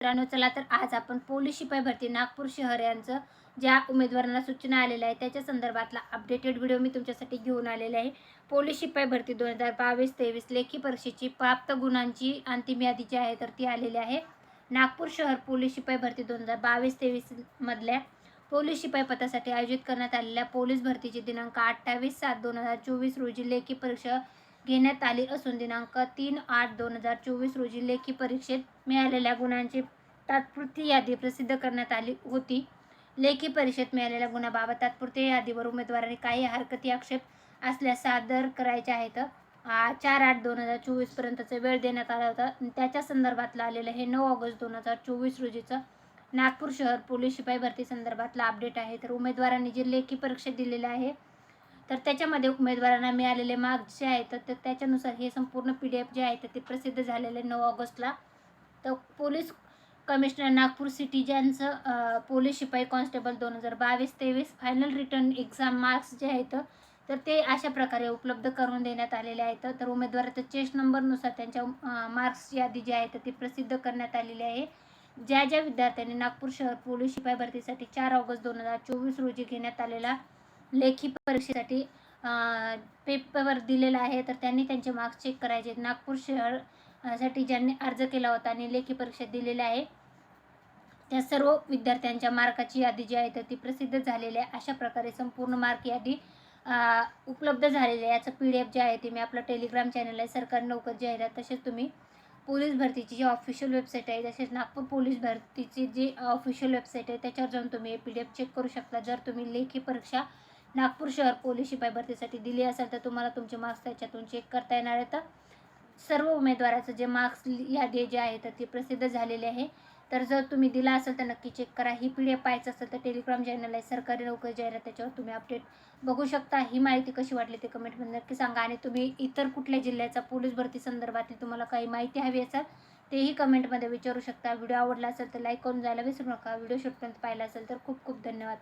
मित्रांनो चला तर आज आपण पोलीस शिपाई भरती नागपूर शहर यांचं ज्या उमेदवारांना सूचना आलेल्या आहे त्याच्या संदर्भातला अपडेटेड व्हिडिओ मी तुमच्यासाठी घेऊन आलेला आहे. पोलीस शिपाई भरती दोन हजार बावीस तेवीस लेखी परीक्षेची प्राप्त गुणांची अंतिम यादी जी आहे तर ती आलेली आहे. नागपूर शहर पोलीस शिपाई भरती दोन हजार बावीस तेवीस मधल्या पोलीस शिपाई पदासाठी आयोजित करण्यात आलेल्या पोलीस भरतीची दिनांक अठ्ठावीस सात दोन हजार चोवीस रोजी लेखी परीक्षा घेण्यात आली असून दिनांक तीन आठ दोन हजार चोवीस रोजी लेखी परीक्षेत मिळालेल्या गुणांची तात्पुरती यादी प्रसिद्ध करण्यात आली होती. लेखी परीक्षेत मिळालेल्या गुणाबाबत तात्पुरत्या यादीवर उमेदवारांनी काही हरकती आक्षेप असल्यास सादर करायचे आहेत. चार आठ दोन हजार चोवीसपर्यंतचा वेळ देण्यात आला होता. त्याच्या संदर्भातलं आलेलं हे नऊ ऑगस्ट दोन हजार चोवीस रोजीचं नागपूर शहर पोलीस शिपाई भरती संदर्भातलं अपडेट आहे. तर उमेदवारांनी जे लेखी परीक्षा दिलेलं आहे तर त्याच्यामध्ये उमेदवारांना मिळालेले मार्क्स जे आहेत तर त्याच्यानुसार हे संपूर्ण पी डी एफ जे आहे तर ते प्रसिद्ध झालेले नऊ ऑगस्टला. तर पोलीस कमिशनर नागपूर सिटी ज्यांचं पोलीस शिपाई कॉन्स्टेबल दोन हजार बावीस तेवीस फायनल रिटर्न एक्झाम मार्क्स जे आहेत तर ते अशा प्रकारे उपलब्ध करून देण्यात आलेले आहेत. तर उमेदवाराच्या चेस्ट नंबरनुसार त्यांच्या मार्क्स यादी जी आहे तर ती प्रसिद्ध करण्यात आलेली आहे. ज्या ज्या विद्यार्थ्यांनी नागपूर शहर पोलीस शिपाई भरतीसाठी चार ऑगस्ट दोन हजार चोवीस रोजी घेण्यात आलेला लेखी परीक्षेसाठी पेपरवर पेपर दिलेला आहे. तर त्यांनी त्यांचे मार्क्स चेक करायचे. नागपूर शहरसाठी ज्यांनी अर्ज केला होता आणि लेखी परीक्षा दिलेली आहे त्या सर्व विद्यार्थ्यांच्या मार्काची यादी जी आहे तर ती प्रसिद्ध झालेली आहे. अशा प्रकारे संपूर्ण मार्क यादी उपलब्ध झालेली आहे. याचं पी डी एफ जे आहे ते मी आपलं टेलिग्राम चॅनल आहे. सरकारी नोकर जाहिरात तसेच तुम्ही पोलीस भरतीची जी ऑफिशियल वेबसाईट आहे तसेच नागपूर पोलीस भरतीची जी ऑफिशियल वेबसाईट आहे त्याच्यावर जाऊन तुम्ही हे पी डी एफ चेक करू शकता. जर तुम्ही लेखी परीक्षा नागपूर शहर पोलीस शिपाई भरतीसाठी दिली असेल तर तुम्हाला तुमचे मार्क्स त्याच्यातून चेक करता येणार आहेत. सर्व उमेदवाराचं जे मार्क्स यादी जे आहे तर ती प्रसिद्ध झालेली आहे. तर जर तुम्ही दिला असेल तर नक्की चेक करा. ही पी डी एफ पाहायचं असेल तर टेलिग्राम चॅनल आहे. सरकारी नोकरी जाहिरात त्याच्यावर तुम्ही अपडेट बघू शकता. ही माहिती कशी वाटली ते कमेंटमध्ये नक्की सांगा. आणि तुम्ही इतर कुठल्या जिल्ह्याचा पोलीस भरती संदर्भातली तुम्हाला काही माहिती हवी असेल तेही कमेंटमध्ये विचारू शकता. व्हिडिओ आवडला असेल तर लाईक करून जायला विसरू नका. व्हिडिओ शेवटपर्यंत पाहिला असेल तर खूप खूप धन्यवाद.